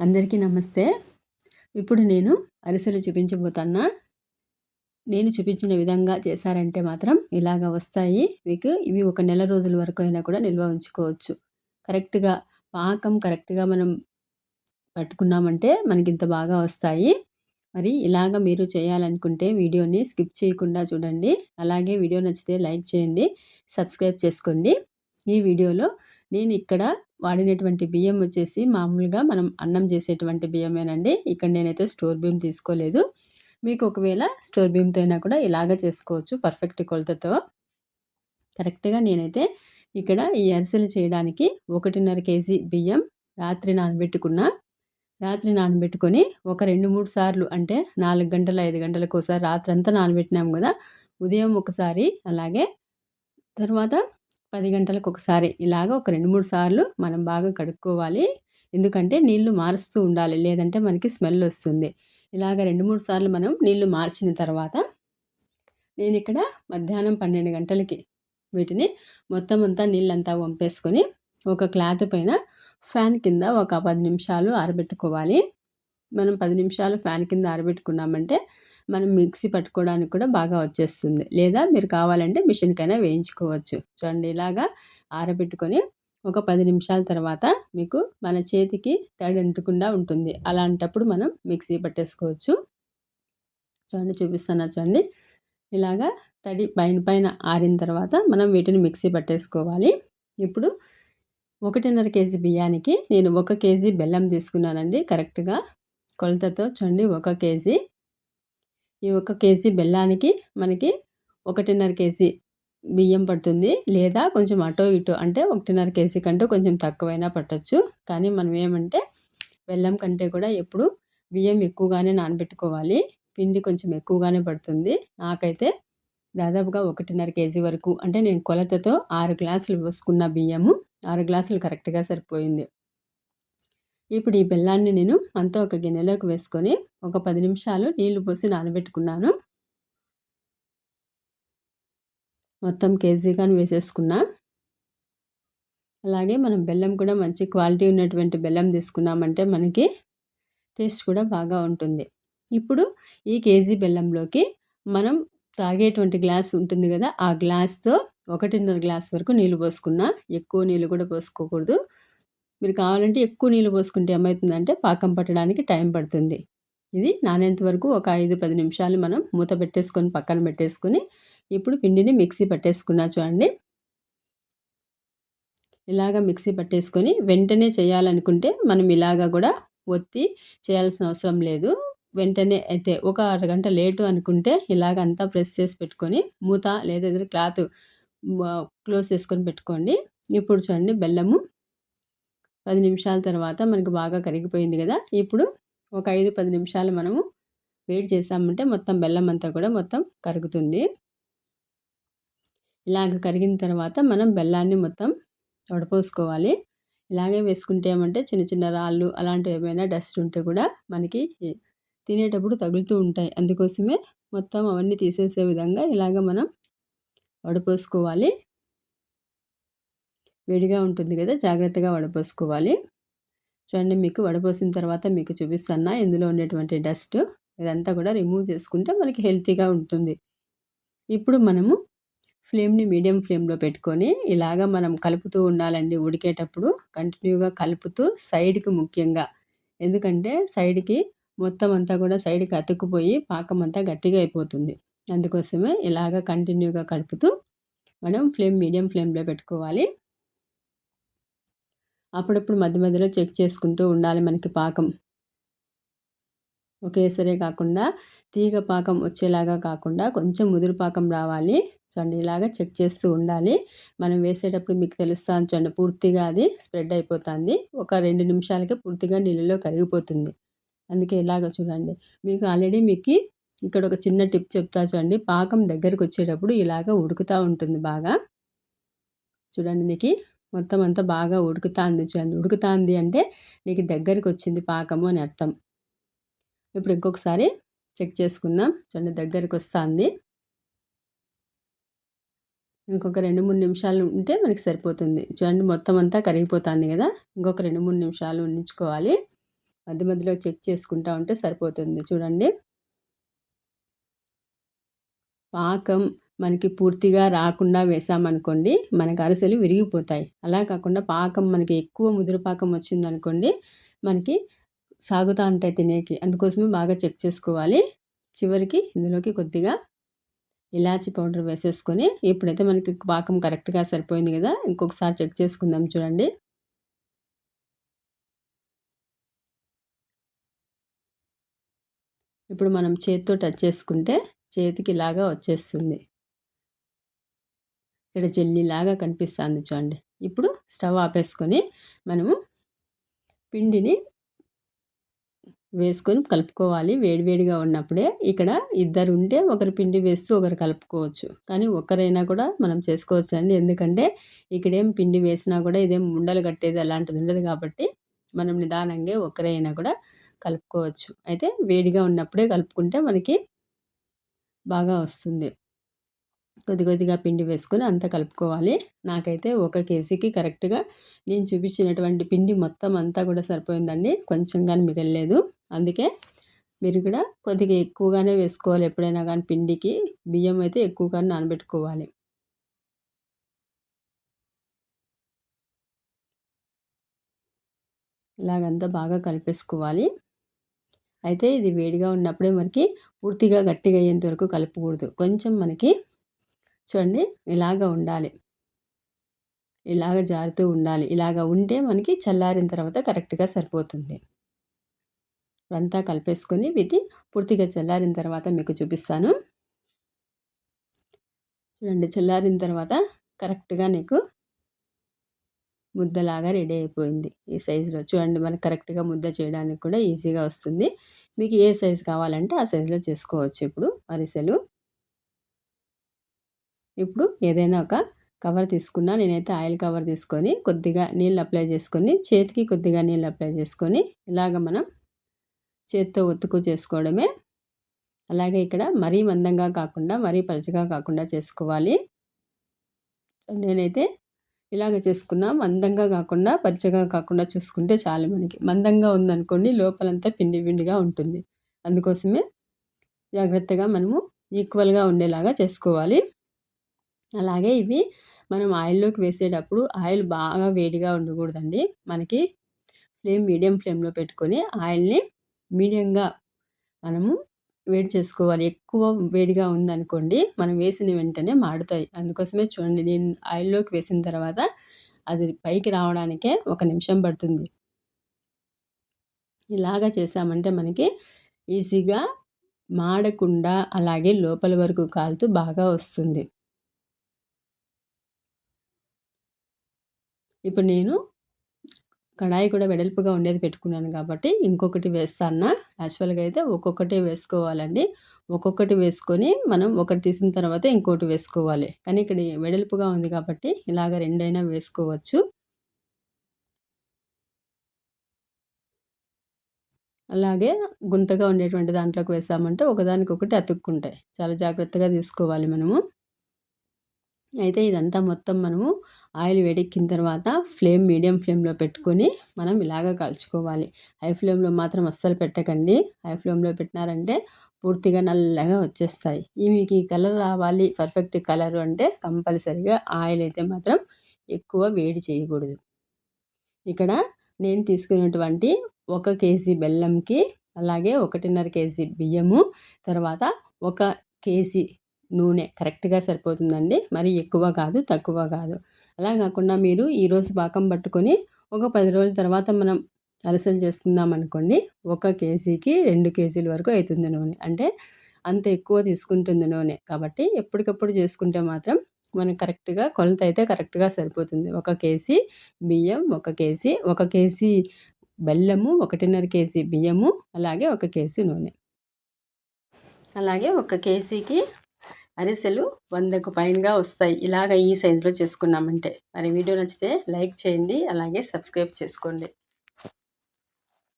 అందరికీ నమస్తే. ఇప్పుడు నేను అరిసెలు చూపించబోతున్నా. నేను చూపించిన విధంగా చేశారంటే మాత్రం ఇలాగ వస్తాయి. మీకు ఇవి ఒక నెల రోజుల వరకు అయినా కూడా నిల్వ ఉంచుకోవచ్చు. కరెక్ట్గా పాకం కరెక్ట్గా మనం పట్టుకున్నామంటే మనకి ఇంత బాగా వస్తాయి. మరి ఇలాగ మీరు చేయాలనుకుంటే వీడియోని స్కిప్ చేయకుండా చూడండి. అలాగే వీడియో నచ్చితే లైక్ చేయండి సబ్స్క్రైబ్ చేసుకోండి. ఈ వీడియోలో నేను ఇక్కడ వాడినటువంటి బియ్యం వచ్చేసి మామూలుగా మనం అన్నం చేసేటువంటి బియ్యమేనండి. ఇక్కడ నేనైతే స్టోర్ బియ్యం తీసుకోలేదు. మీకు ఒకవేళ స్టోర్ బియ్యంతో అయినా కూడా ఇలాగ చేసుకోవచ్చు పర్ఫెక్ట్ కొలతతో. కరెక్ట్గా నేనైతే ఇక్కడ ఈ అరిసెలు చేయడానికి ఒకటిన్నర కేజీ బియ్యం రాత్రి నానబెట్టుకున్నా రాత్రి నానబెట్టుకొని ఒక రెండు మూడు సార్లు అంటే నాలుగు గంటల ఐదు గంటలకు ఒకసారి రాత్రి అంతా నానబెట్టినాము కదా ఉదయం ఒకసారి అలాగే తర్వాత పది గంటలకు ఒకసారి ఇలాగ ఒక రెండు మూడు సార్లు మనం బాగా కడుక్కోవాలి. ఎందుకంటే నీళ్ళు మారుస్తూ ఉండాలి. లేదంటే మనకి స్మెల్ వస్తుంది. ఇలాగ రెండు మూడు సార్లు మనం నీళ్ళు మార్చిన తర్వాత నేను ఇక్కడ మధ్యాహ్నం పన్నెండు గంటలకి వీటిని మొత్తం అంతా నీళ్ళంతా వంపేసుకొని ఒక క్లాత్ పైన ఫ్యాన్ కింద ఒక పది నిమిషాలు ఆరబెట్టుకోవాలి. మనం పది నిమిషాలు ఫ్యాన్ కింద ఆరబెట్టుకున్నామంటే మనం మిక్సీ పట్టుకోవడానికి కూడా బాగా వచ్చేస్తుంది. లేదా మీరు కావాలంటే మిషన్కైనా వేయించుకోవచ్చు. చూడండి ఇలాగా ఆరబెట్టుకొని ఒక పది నిమిషాల తర్వాత మీకు మన చేతికి తడి అంటకుండా ఉంటుంది. అలాంటప్పుడు మనం మిక్సీ పట్టేసుకోవచ్చు. చూడండి చూపిస్తాను చూడండి. ఇలాగా తడి పైన పైన ఆరిన తర్వాత మనం వీటిని మిక్సీ పట్టేసుకోవాలి. ఇప్పుడు ఒకటిన్నర కేజీ బియ్యానికి నేను ఒక కేజీ బెల్లం తీసుకున్నానండి కరెక్ట్గా. కొలతతో చూడండి ఒక కేజీ. ఈ ఒక కేజీ బెల్లానికి మనకి ఒకటిన్నర కేజీ బియ్యం పడుతుంది. లేదా కొంచెం అటో ఇటో అంటే ఒకటిన్నర కేజీ కంటే కొంచెం తక్కువైనా పట్టచ్చు. కానీ మనం ఏమంటే బెల్లం కంటే కూడా ఎప్పుడు బియ్యం ఎక్కువగానే నానబెట్టుకోవాలి. పిండి కొంచెం ఎక్కువగానే పడుతుంది. నాకైతే దాదాపుగా ఒకటిన్నర కేజీ వరకు అంటే నేను కొలతతో ఆరు గ్లాసులు పోసుకున్న బియ్యము ఆరు గ్లాసులు కరెక్ట్గా సరిపోయింది. ఇప్పుడు ఈ బెల్లాన్ని నేను అంతా ఒక గిన్నెలోకి వేసుకొని ఒక పది నిమిషాలు నీళ్ళు పోసి నానబెట్టుకున్నాను. మొత్తం కేజీగాని వేసేసుకున్నా. అలాగే మనం బెల్లం కూడా మంచి క్వాలిటీ ఉన్నటువంటి బెల్లం తీసుకున్నామంటే మనకి టేస్ట్ కూడా బాగా ఉంటుంది. ఇప్పుడు ఈ కేజీ బెల్లంలోకి మనం తాగేటువంటి గ్లాస్ ఉంటుంది కదా ఆ గ్లాస్తో ఒకటిన్నర గ్లాస్ వరకు నీళ్ళు పోసుకున్నా. ఎక్కువ నీళ్ళు కూడా పోసుకోకూడదు. మీరు కావాలంటే ఎక్కువ నీళ్ళు పోసుకుంటే ఏమవుతుందంటే పాకం పట్టడానికి టైం పడుతుంది. ఇది నానేంత వరకు ఒక ఐదు పది నిమిషాలు మనం మూత పెట్టేసుకొని పక్కన పెట్టేసుకొని ఇప్పుడు పిండిని మిక్సీ పట్టేసుకున్నా చూడండి. ఇలాగ మిక్సీ పట్టేసుకొని వెంటనే చేయాలనుకుంటే మనం ఇలాగా కూడా ఒత్తి చేయాల్సిన అవసరం లేదు. వెంటనే అయితే ఒక అరగంట లేటు అనుకుంటే ఇలాగ అంతా ప్రెస్ చేసి పెట్టుకొని మూత లేదా క్లాత్ క్లోజ్ చేసుకొని పెట్టుకోండి. ఇప్పుడు చూడండి బెల్లము పది నిమిషాల తర్వాత మనకు బాగా కరిగిపోయింది కదా. ఇప్పుడు ఒక ఐదు పది నిమిషాలు మనము వేడి చేసామంటే మొత్తం బెల్లం అంతా కూడా మొత్తం కరుగుతుంది. ఇలాగ కరిగిన తర్వాత మనం బెల్లాన్ని మొత్తం వడపోసుకోవాలి ఇలాగే వేసుకుంటే ఏమంటే చిన్న చిన్న రాళ్ళు అలాంటివి ఏమైనా డస్ట్ ఉంటే కూడా మనకి తినేటప్పుడు తగులుతూ ఉంటాయి. అందుకోసమే మొత్తం అవన్నీ తీసేసే విధంగా ఇలాగ మనం వడపోసుకోవాలి వేడిగా ఉంటుంది కదా జాగ్రత్తగా వడపోసుకోవాలి. చూడండి మీకు వడపోసిన తర్వాత మీకు చూపిస్తాను ఇందులో ఉండేటువంటి డస్ట్ ఇదంతా కూడా రిమూవ్ చేసుకుంటే మనకి హెల్తీగా ఉంటుంది. ఇప్పుడు మనము ఫ్లేమ్ని మీడియం ఫ్లేమ్లో పెట్టుకొని ఇలాగ మనం కలుపుతూ ఉండాలండి ఉడికేటప్పుడు కంటిన్యూగా కలుపుతూ సైడ్కి ముఖ్యంగా. ఎందుకంటే సైడ్కి మొత్తం అంతా కూడా సైడ్కి అతుక్కుపోయి పాకం అంతా గట్టిగా అయిపోతుంది. అందుకోసమే ఇలాగ కంటిన్యూగా కలుపుతూ మనం ఫ్లేమ్ మీడియం ఫ్లేమ్లో పెట్టుకోవాలి. అప్పుడప్పుడు మధ్య మధ్యలో చెక్ చేసుకుంటూ ఉండాలి మనకి పాకం. ఒకేసరే కాకుండా తీగ పాకం వచ్చేలాగా కాకుండా కొంచెం ముదురు పాకం రావాలి. చూడండి ఇలాగా చెక్ చేస్తూ ఉండాలి. మనం వేసేటప్పుడు మీకు తెలుస్తుంది చూడండి పూర్తిగా అది స్ప్రెడ్ అయిపోతుంది. ఒక రెండు నిమిషాలకే పూర్తిగా నీళ్ళలో కరిగిపోతుంది. అందుకే ఇలాగ చూడండి. మీకు ఆల్రెడీ మీకు ఇక్కడ ఒక చిన్న టిప్ చెప్తా చూడండి పాకం దగ్గరికి వచ్చేటప్పుడు ఇలాగ ఉడుకుతూ ఉంటుంది బాగా. చూడండి నీకు మొత్తం అంతా బాగా ఉడుకుతాంది చూడండి. ఉడుకుతాంది అంటే నీకు దగ్గరికి వచ్చింది పాకము అని అర్థం. ఇప్పుడు ఇంకొకసారి చెక్ చేసుకుందాం. చూడండి దగ్గరికి వస్తుంది ఇంకొక రెండు మూడు నిమిషాలు ఉంటే మనకి సరిపోతుంది. చూడండి మొత్తం అంతా కరిగిపోతుంది కదా. ఇంకొక రెండు మూడు నిమిషాలు ఉండించుకోవాలి. మధ్య మధ్యలో చెక్ చేసుకుంటా ఉంటే సరిపోతుంది చూడండి. పాకం మనకి పూర్తిగా రాకుండా వేసామనుకోండి మనకి అరిసెలు విరిగిపోతాయి. అలా కాకుండా పాకం మనకి ఎక్కువ ముదురు పాకం వచ్చిందనుకోండి మనకి సాగుతూ ఉంటాయి తినేకి. అందుకోసమే బాగా చెక్ చేసుకోవాలి. చివరికి ఇందులోకి కొద్దిగా ఇలాచి పౌడర్ వేసేసుకొని ఇప్పుడైతే మనకి పాకం కరెక్ట్గా సరిపోయింది కదా ఇంకొకసారి చెక్ చేసుకుందాం చూడండి. ఇప్పుడు మనం చేతితో టచ్ చేసుకుంటే చేతికి ఇలాగా వచ్చేస్తుంది. ఇక్కడ జెల్లీలాగా కనిపిస్తుంది చూడండి. ఇప్పుడు స్టవ్ ఆపేసుకొని మనము పిండిని వేసుకొని కలుపుకోవాలి. వేడివేడిగా ఉన్నప్పుడే ఇక్కడ ఇద్దరు ఉంటే ఒకరు పిండి వేస్తూ ఒకరు కలుపుకోవచ్చు. కానీ ఒకరైనా కూడా మనం చేసుకోవచ్చు అండి. ఎందుకంటే ఇక్కడేం పిండి వేసినా కూడా ఇదేం ఉండలు కట్టేది అలాంటిది ఉండదు కాబట్టి మనం నిదానంగా ఒకరైనా కూడా కలుపుకోవచ్చు. అయితే వేడిగా ఉన్నప్పుడే కలుపుకుంటే మనకి బాగా వస్తుంది. కొద్ది కొద్దిగా పిండి వేసుకొని అంతా కలుపుకోవాలి. నాకైతే ఒక కేజీకి కరెక్ట్గా నేను చూపించినటువంటి పిండి మొత్తం అంతా కూడా సరిపోయిందండి. కొంచెం కానీ మిగలలేదు. అందుకే మీరు కూడా కొద్దిగా ఎక్కువగానే వేసుకోవాలి ఎప్పుడైనా కానీ పిండికి. బియ్యం అయితే ఎక్కువగా నానబెట్టుకోవాలి. ఇలాగంతా బాగా కలిపేసుకోవాలి. అయితే ఇది వేడిగా ఉన్నప్పుడే మనకి పూర్తిగా గట్టిగా అయ్యేంత వరకు కలపకూడదు. కొంచెం మనకి చూడండి ఇలాగ ఉండాలి. ఇలాగ జారుతూ ఉండాలి. ఇలాగ ఉంటే మనకి చల్లారిన తర్వాత కరెక్ట్గా సరిపోతుంది. అంతా కలిపేసుకొని వీటి పూర్తిగా చల్లారిన తర్వాత మీకు చూపిస్తాను. చూడండి చల్లారిన తర్వాత కరెక్ట్గా నీకు ముద్దలాగా రెడీ అయిపోయింది ఈ సైజులో. చూడండి మనకు కరెక్ట్గా ముద్ద చేయడానికి కూడా ఈజీగా వస్తుంది. మీకు ఏ సైజు కావాలంటే ఆ సైజులో చేసుకోవచ్చు. ఇప్పుడు అరిసెలు ఇప్పుడు ఏదైనా ఒక కవర్ తీసుకున్నా నేనైతే ఆయిల్ కవర్ తీసుకొని కొద్దిగా నీళ్ళు అప్లై చేసుకొని చేతికి కొద్దిగా నీళ్ళు అప్లై చేసుకొని ఇలాగ మనం చేత్తో ఒత్తుకు చేసుకోవడమే. అలాగే ఇక్కడ మరీ మందంగా కాకుండా మరీ పలుచగా కాకుండా చేసుకోవాలి. నేనైతే ఇలాగ చేసుకున్నా మందంగా కాకుండా పచ్చగా కాకుండా చూసుకుంటే చాలు మనకి. మందంగా ఉందనుకోండి లోపలంతా పిండి పిండిగా ఉంటుంది. అందుకోసమే జాగ్రత్తగా మనము ఈక్వల్గా ఉండేలాగా చేసుకోవాలి. అలాగే ఇవి మనం ఆయిల్లోకి వేసేటప్పుడు ఆయిల్ బాగా వేడిగా ఉండకూడదండి. మనకి ఫ్లేమ్ మీడియం ఫ్లేమ్లో పెట్టుకొని ఆయిల్ని మీడియంగా మనము వేడి చేసుకోవాలి. ఎక్కువ వేడిగా ఉందనుకోండి మనం వేసిన వెంటనే మాడుతాయి. అందుకోసమే చూడండి నేను ఆయిల్లోకి వేసిన తర్వాత అది పైకి రావడానికే ఒక నిమిషం పడుతుంది. ఇలాగా చేసామంటే మనకి ఈజీగా మాడకుండా అలాగే లోపల వరకు కాలుతూ బాగా వస్తుంది. ఇప్పుడు నేను కడాయి కూడా వెడల్పుగా ఉండేది పెట్టుకున్నాను కాబట్టి ఇంకొకటి వేస్తాను యాక్చువల్గా అయితే ఒక్కొక్కటి వేసుకోవాలండి. ఒక్కొక్కటి వేసుకొని మనం ఒకటి తీసిన తర్వాత ఇంకోటి వేసుకోవాలి. కానీ ఇక్కడ వెడల్పుగా ఉంది కాబట్టి ఇలాగ రెండైనా వేసుకోవచ్చు. అలాగే గుంతగా ఉండేటువంటి దాంట్లోకి వేసామంటే ఒకదానికొకటి అతుక్కుంటాయి. చాలా జాగ్రత్తగా తీసుకోవాలి మనము. అయితే ఇదంతా మొత్తం మనము ఆయిల్ వేడెక్కిన తర్వాత ఫ్లేమ్ మీడియం ఫ్లేమ్లో పెట్టుకొని మనం ఇలాగ కాల్చుకోవాలి. హై ఫ్లేమ్లో మాత్రం అస్సలు పెట్టకండి. హై ఫ్లేమ్లో పెట్టినారంటే పూర్తిగా నల్లగా వచ్చేస్తాయి. ఈ మీకు ఈ కలర్ రావాలి పర్ఫెక్ట్ కలర్ అంటే కంపల్సరిగా ఆయిల్ అయితే మాత్రం ఎక్కువ వేడి చేయకూడదు. ఇక్కడ నేను తీసుకున్నటువంటి ఒక కేజీ బెల్లంకి అలాగే ఒకటిన్నర కేజీ బియ్యము తర్వాత ఒక కేజీ నూనె కరెక్ట్గా సరిపోతుందండి. మరి ఎక్కువ కాదు తక్కువ కాదు. అలా కాకుండా మీరు ఈరోజు పాకం పట్టుకొని ఒక పది రోజుల తర్వాత మనం అలసలు చేసుకుందాం అనుకోండి. ఒక కేజీకి రెండు కేజీల వరకు అవుతుంది నూనె. అంటే అంత ఎక్కువ తీసుకుంటుంది నూనె. కాబట్టి ఎప్పటికప్పుడు చేసుకుంటే మాత్రం మనకు కరెక్ట్గా కొలత అయితే కరెక్ట్గా సరిపోతుంది. ఒక కేజీ బియ్యం ఒక కేజీ ఒక కేజీ బెల్లము ఒకటిన్నర కేజీ బియ్యము అలాగే ఒక కేజీ నూనె. అలాగే ఒక కేజీకి అరిసెలు వందకు పైనగా వస్తాయి. ఇలాగ ఈ సైజులో చేసుకున్నామంటే. మరి వీడియో నచ్చితే లైక్ చేయండి అలాగే సబ్స్క్రైబ్ చేసుకోండి.